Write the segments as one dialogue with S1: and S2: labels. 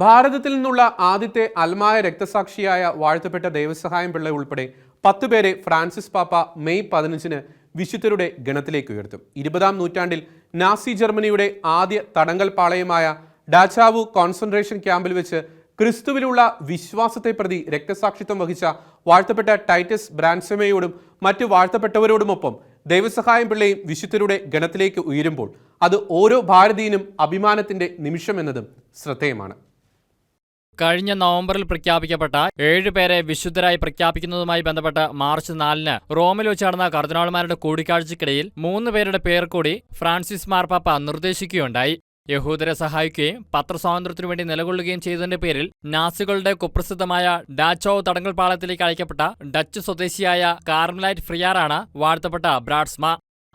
S1: ഭാരതത്തിൽ നിന്നുള്ള ആദ്യത്തെ അൽമായ രക്തസാക്ഷിയായ വാഴ്ത്തപ്പെട്ട ദേവസഹായം പിള്ള ഉൾപ്പെടെ പത്ത് പേരെ ഫ്രാൻസിസ് പാപ്പ മെയ് പതിനഞ്ചിന് വിശുദ്ധരുടെ ഗണത്തിലേക്ക് ഉയർത്തും. ഇരുപതാം നൂറ്റാണ്ടിൽ നാസി ജർമ്മനിയുടെ ആദ്യ തടങ്കൽ പാളയമായ ഡാച്ചാവു കോൺസെൻട്രേഷൻ ക്യാമ്പിൽ വെച്ച് ക്രിസ്തുവിലുള്ള വിശ്വാസത്തെ പ്രതി രക്തസാക്ഷിത്വം വഹിച്ച വാഴ്ത്തപ്പെട്ട ടൈറ്റസ് ബ്രാൻസമയോടും മറ്റു വാഴ്ത്തപ്പെട്ടവരോടുമൊപ്പം ദൈവസഹായം പിള്ളയും വിശുദ്ധരുടെ ഗണത്തിലേക്ക് ഉയരുമ്പോൾ അത് ഓരോ ഭാരതീയനും അഭിമാനത്തിന്റെ നിമിഷമെന്നതും ശ്രദ്ധേയമാണ്.
S2: കഴിഞ്ഞ നവംബറിൽ പ്രഖ്യാപിക്കപ്പെട്ട ഏഴുപേരെ വിശുദ്ധരായി പ്രഖ്യാപിക്കുന്നതുമായി ബന്ധപ്പെട്ട് മാർച്ച് നാലിന് റോമിൽ വെച്ച് നടന്ന കർദിനാൾമാരുടെ കൂടിക്കാഴ്ചയ്ക്കിടയിൽ മൂന്ന് പേരുടെ പേർ കൂടി ഫ്രാൻസിസ് മാർപ്പാപ്പ നിർദ്ദേശിക്കുകയുണ്ടായി. യഹൂദരെ സഹായിക്കുകയും പത്രസ്വാതന്ത്ര്യത്തിനു വേണ്ടി നിലകൊള്ളുകയും ചെയ്തതിന്റെ പേരിൽ നാസികളുടെ കുപ്രസിദ്ധമായ ഡാച്ചോ തടങ്കൽ പാളത്തിലേക്ക് അയക്കപ്പെട്ട ഡച്ച് സ്വദേശിയായ കാർമലൈറ്റ് ഫ്രിയാറാണ് വാഴ്ത്തപ്പെട്ട ബ്രാഡ്സ്മ.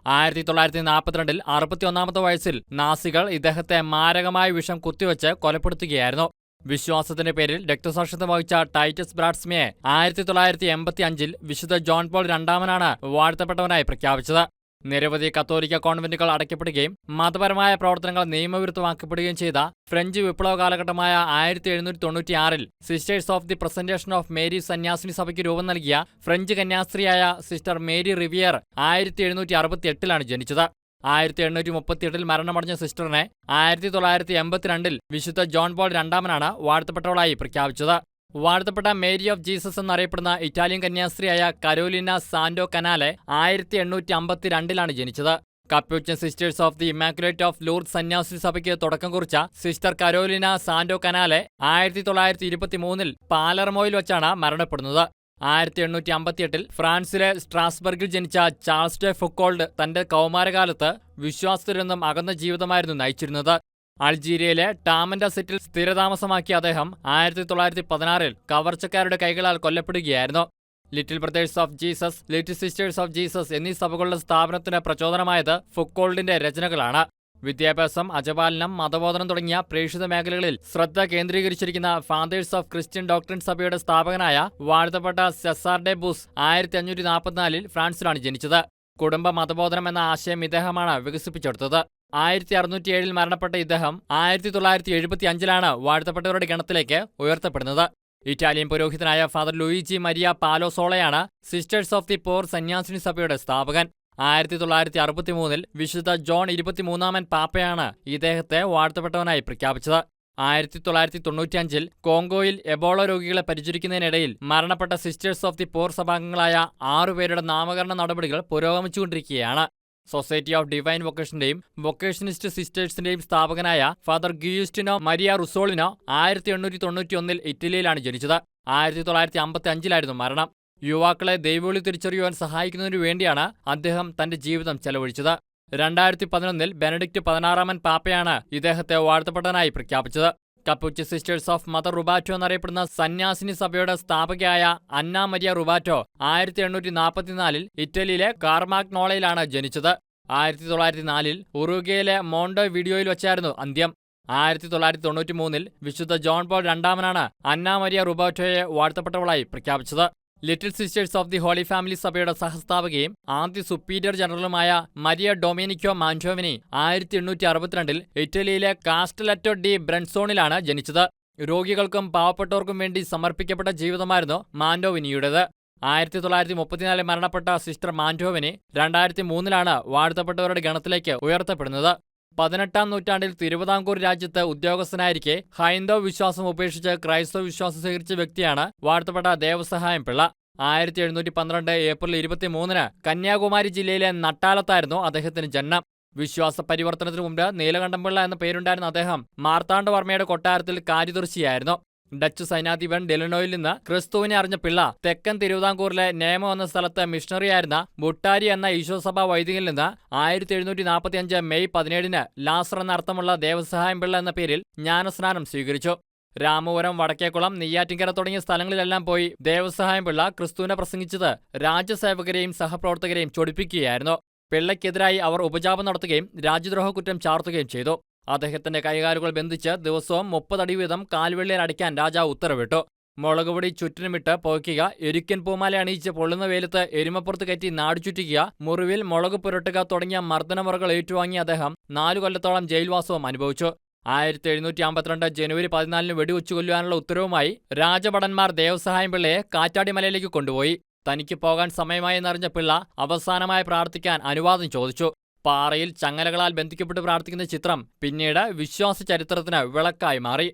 S2: ആയിരത്തി തൊള്ളായിരത്തി നാൽപ്പത്തിരണ്ടിൽ അറുപത്തിയൊന്നാമത്തെ വയസ്സിൽ നാസികൾ ഇദ്ദേഹത്തെ മാരകമായ വിഷം കുത്തിവെച്ച് കൊലപ്പെടുത്തുകയായിരുന്നു. വിശ്വാസത്തിന്റെ പേരിൽ രക്തസാക്ഷിത്വം വഹിച്ച ടൈറ്റസ് ബ്രാഡ്സ്മിയെ ആയിരത്തി തൊള്ളായിരത്തി എൺപത്തി അഞ്ചിൽ വിശുദ്ധ ജോൺ പോൾ രണ്ടാമനാണ് വാഴ്ത്തപ്പെട്ടവനായി പ്രഖ്യാപിച്ചത്. നിരവധി കത്തോലിക്ക കോൺവെന്റുകൾ അടയ്ക്കപ്പെടുകയും മതപരമായ പ്രവർത്തനങ്ങൾ നിയമവിരുദ്ധമാക്കപ്പെടുകയും ചെയ്ത ഫ്രഞ്ച് വിപ്ലവ കാലഘട്ടമായ ആയിരത്തി എഴുന്നൂറ്റി തൊണ്ണൂറ്റിയാറിൽ sisters of the presentation of Mary സന്യാസിനി സഭയ്ക്ക് രൂപം നൽകിയ ഫ്രഞ്ച് കന്യാസ്ത്രീയായ സിസ്റ്റർ മേരി റിവിയർ ആയിരത്തി എഴുന്നൂറ്റി അറുപത്തി എട്ടിലാണ് ജനിച്ചത്. ആയിരത്തി എണ്ണൂറ്റി മുപ്പത്തിയെട്ടിൽ മരണമടഞ്ഞ സിസ്റ്ററിനെ ആയിരത്തി തൊള്ളായിരത്തി എൺപത്തിരണ്ടിൽ വിശുദ്ധ ജോൺ പോൾ രണ്ടാമനാണ് വാഴ്ത്തപ്പെട്ടവളായി പ്രഖ്യാപിച്ചത്. വാഴ്ത്തപ്പെട്ട മേരി ഓഫ് ജീസസ് എന്നറിയപ്പെടുന്ന ഇറ്റാലിയൻ കന്യാസ്ത്രീയായ കരോലിന സാന്റോ കനാലെ ആയിരത്തി എണ്ണൂറ്റി അമ്പത്തിരണ്ടിലാണ് ജനിച്ചത് Capuchin sisters of the immaculate of lure സന്യാസി സഭയ്ക്ക് തുടക്കം കുറിച്ച സിസ്റ്റർ കരോലിന സാന്റോ കനാലെ ആയിരത്തി തൊള്ളായിരത്തി ഇരുപത്തി മൂന്നിൽ പാലർമോയിൽ വെച്ചാണ് മരണപ്പെടുന്നത്. ആയിരത്തി എണ്ണൂറ്റി അമ്പത്തിയെട്ടിൽ ഫ്രാൻസിലെ സ്ട്രാസ്ബർഗിൽ ജനിച്ച ചാൾസ് ഡെ ഫുക്കോൾഡ് തന്റെ കൗമാരകാലത്ത് വിശ്വാസത്തിലൊന്നും അകന്ന ജീവിതമായിരുന്നു നയിച്ചിരുന്നത്. അൾജീരിയയിലെ ടാമൻഡ സെറ്റിൽ സ്ഥിരതാമസമാക്കിയ അദ്ദേഹം ആയിരത്തി തൊള്ളായിരത്തി പതിനാറിൽ കവർച്ചക്കാരുടെ കൈകളാൽ കൊല്ലപ്പെടുകയായിരുന്നു. Little brothers of Jesus little sisters of Jesus എന്നീ സഭകളുടെ സ്ഥാപനത്തിന് പ്രചോദനമായത് ഫുക്കോൾഡിന്റെ രചനകളാണ്. വിദ്യാഭ്യാസം അജപാലനം മതബോധനം തുടങ്ങിയ പ്രേക്ഷിത മേഖലകളിൽ ശ്രദ്ധ കേന്ദ്രീകരിച്ചിരിക്കുന്ന ഫാദേഴ്സ് ഓഫ് ക്രിസ്ത്യൻ ഡോക്ടറിൻ സഭയുടെ സ്ഥാപകനായ വാഴ്ത്തപ്പെട്ട സെസാർ ഡെ ബൂസ് ആയിരത്തി അഞ്ഞൂറ്റി നാൽപ്പത്തിനാലിൽ ഫ്രാൻസിലാണ് ജനിച്ചത്. കുടുംബ മതബോധനം എന്ന ആശയം ഇദ്ദേഹമാണ് വികസിപ്പിച്ചെടുത്തത്. ആയിരത്തി അറുന്നൂറ്റി ഏഴിൽ മരണപ്പെട്ട ഇദ്ദേഹം ആയിരത്തി തൊള്ളായിരത്തി എഴുപത്തി അഞ്ചിലാണ് വാഴ്ത്തപ്പെട്ടവരുടെ ഗണത്തിലേക്ക് ഉയർത്തപ്പെടുന്നത്. ഇറ്റാലിയൻ പുരോഹിതനായ ഫാദർ ലൂയിജി മരിയ പാലോസോളയാണ് സിസ്റ്റേഴ്സ് ഓഫ് ദി പോർ സന്യാസിനി സഭയുടെ സ്ഥാപകൻ. ആയിരത്തി തൊള്ളായിരത്തി അറുപത്തി മൂന്നിൽ വിശുദ്ധ ജോൺ ഇരുപത്തിമൂന്നാമൻ പാപ്പയാണ് ഇദ്ദേഹത്തെ വാഴ്ത്തപ്പെട്ടവനായി പ്രഖ്യാപിച്ചത്. ആയിരത്തി തൊള്ളായിരത്തി തൊണ്ണൂറ്റിയഞ്ചിൽ കോങ്കോയിൽ എബോള രോഗികളെ പരിചരിക്കുന്നതിനിടയിൽ മരണപ്പെട്ട സിസ്റ്റേഴ്സ് ഓഫ് ദി പോർ സഭാംഗങ്ങളായ ആറുപേരുടെ നാമകരണ നടപടികൾ പുരോഗമിച്ചുകൊണ്ടിരിക്കുകയാണ്. സൊസൈറ്റി ഓഫ് ഡിവൈൻ വൊക്കേഷന്റെയും വൊക്കേഷനിസ്റ്റ് സിസ്റ്റേഴ്സിന്റെയും സ്ഥാപകനായ ഫാദർ ഗിയൂസ്റ്റിനോ മരിയ റുസോളിനോ ആയിരത്തി എണ്ണൂറ്റി തൊണ്ണൂറ്റിയൊന്നിൽ ഇറ്റലിയിലാണ് ജനിച്ചത്. ആയിരത്തി തൊള്ളായിരത്തി അമ്പത്തി അഞ്ചിലായിരുന്നു മരണം. യുവാക്കളെ ദൈവവിളി തിരിച്ചറിയുവാൻ സഹായിക്കുന്നതിനു വേണ്ടിയാണ് അദ്ദേഹം തന്റെ ജീവിതം ചെലവഴിച്ചത്. രണ്ടായിരത്തി പതിനൊന്നിൽ ബെനഡിക്റ്റ് പതിനാറാമൻ പാപ്പയാണ് ഇദ്ദേഹത്തെ വാഴ്ത്തപ്പെട്ടനായി പ്രഖ്യാപിച്ചത്. Capuchin sisters of mother Rubatto എന്നറിയപ്പെടുന്ന സന്യാസിനി സഭയുടെ സ്ഥാപകയായ അന്ന മരിയ റുബാറ്റോ ആയിരത്തി എണ്ണൂറ്റി നാൽപ്പത്തിനാലിൽ ഇറ്റലിയിലെ കാർമാക്നോളയിലാണ് ജനിച്ചത്. ആയിരത്തി തൊള്ളായിരത്തി നാലിൽ ഉറുഗയിലെ മോണ്ടോ വീഡിയോയിൽ വെച്ചായിരുന്നു അന്ത്യം. ആയിരത്തി തൊള്ളായിരത്തി തൊണ്ണൂറ്റി മൂന്നിൽ വിശുദ്ധ ജോൺ പോൾ രണ്ടാമനാണ് അന്ന മരിയ റുബാറ്റോയെ വാഴ്ത്തപ്പെട്ടവളായി പ്രഖ്യാപിച്ചത്. Little sisters of the holy family സഭയുടെ സഹസ്ഥാപകയും ആദ്യ സുപ്പീരിയർ ജനറലുമായ മരിയ ഡൊമിനിക്കോ മാന്റോവിനി ആയിരത്തി എണ്ണൂറ്റി അറുപത്തിരണ്ടിൽ ഇറ്റലിയിലെ കാസ്റ്റലറ്റോ ഡി ബ്രൻസോണിലാണ് ജനിച്ചത്. രോഗികൾക്കും പാവപ്പെട്ടവർക്കും വേണ്ടി സമർപ്പിക്കപ്പെട്ട ജീവിതമായിരുന്നു മാൻഡോവിനിയുടേത് ആയിരത്തി തൊള്ളായിരത്തി മുപ്പത്തിനാലിൽ മരണപ്പെട്ട സിസ്റ്റർ മാൻഡോവിനി രണ്ടായിരത്തി മൂന്നിലാണ് വാഴ്ത്തപ്പെട്ടവരുടെ ഗണത്തിലേക്ക് ഉയർത്തപ്പെടുന്നത്. പതിനെട്ടാം നൂറ്റാണ്ടിൽ തിരുവിതാംകൂർ രാജ്യത്ത് ഉദ്യോഗസ്ഥനായിരിക്കെ ഹൈന്ദവ വിശ്വാസം ഉപേക്ഷിച്ച് ക്രൈസ്തവ വിശ്വാസം സ്വീകരിച്ച വ്യക്തിയാണ് വാഴ്ത്തപ്പെട്ട ദേവസഹായം പിള്ള. ആയിരത്തി എഴുന്നൂറ്റി പന്ത്രണ്ട് ഏപ്രിൽ ഇരുപത്തിമൂന്നിന് കന്യാകുമാരി ജില്ലയിലെ നട്ടാലത്തായിരുന്നു അദ്ദേഹത്തിന് ജന്മം വിശ്വാസ പരിവർത്തനത്തിനു മുമ്പ് നീലകണ്ഠംപിള്ള എന്ന പേരുണ്ടായിരുന്ന അദ്ദേഹം മാർത്താണ്ഡവർമ്മയുടെ കൊട്ടാരത്തിൽ കാര്യദർശിയായിരുന്നു. ഡച്ച് സൈനാധിപൻ ഡെലിനോയിൽ നിന്ന് ക്രിസ്തുവിനെ അറിഞ്ഞ പിള്ള തെക്കൻ തിരുവിതാംകൂറിലെ നേമം എന്ന സ്ഥലത്ത് മിഷണറിയായിരുന്ന ബുട്ടാരി എന്ന ഈശോസഭാ വൈദികനിൽ നിന്ന് ആയിരത്തി എഴുന്നൂറ്റി നാൽപ്പത്തി അഞ്ച് മെയ് പതിനേഴിന് ലാസർ എന്നർത്ഥമുള്ള ദേവസഹായം പിള്ള എന്ന പേരിൽ ജ്ഞാനസ്നാനം സ്വീകരിച്ചു. രാമപുരം വടക്കേക്കുളം നെയ്യാറ്റിങ്കര തുടങ്ങിയ സ്ഥലങ്ങളിലെല്ലാം പോയി ദേവസഹായം പിള്ള ക്രിസ്തുവിനെ പ്രസംഗിച്ചത് രാജ്യസേവകരെയും സഹപ്രവർത്തകരെയും ചൊടിപ്പിക്കുകയായിരുന്നു. പിള്ളയ്ക്കെതിരായി അവർ ഉപജാപം നടത്തുകയും രാജ്യദ്രോഹ കുറ്റം ചാർത്തുകയും ചെയ്തു. അദ്ദേഹത്തിന്റെ കൈകാലുകൾ ബന്ധിച്ച് ദിവസവും മുപ്പതടി വീതം കാൽവെള്ളിയിൽ അടിക്കാൻ രാജാവ് ഉത്തരവിട്ടു. മുളകുപൊടി ചുറ്റിനുമിട്ട് പോയ്ക്കുക എരിക്കൻ പൂമാല അണിയിച്ച് പൊള്ളുന്ന വെയിലത്ത് എരുമപ്പുറത്ത് കയറ്റി നാടു ചുറ്റിക്കുക മുറിവിൽ മുളക് പുരട്ടുക തുടങ്ങിയ മർദ്ദനമുറകൾ ഏറ്റുവാങ്ങിയ അദ്ദേഹം നാലു കൊല്ലത്തോളം ജയിൽവാസവും അനുഭവിച്ചു. ആയിരത്തി എഴുന്നൂറ്റി അമ്പത്തിരണ്ട് ജനുവരി പതിനാലിന് വെടിവെച്ചു കൊല്ലുവാനുള്ള ഉത്തരവുമായി രാജഭടന്മാർ ദേവസഹായം പിള്ളയെ കാറ്റാടിമലയിലേക്ക് കൊണ്ടുപോയി. തനിക്ക് പോകാൻ സമയമായി എന്നറിഞ്ഞ പിള്ള അവസാനമായി പ്രാർത്ഥിക്കാൻ അനുവാദം ചോദിച്ചു. പാറയിൽ ചങ്ങലകളാൽ ബന്ധിക്കപ്പെട്ട് പ്രാർത്ഥിക്കുന്ന ചിത്രം പിന്നീട് വിശ്വാസ ചരിത്രത്തിന് വിളക്കായി മാറി.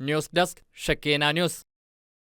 S2: News desk Shekinah news.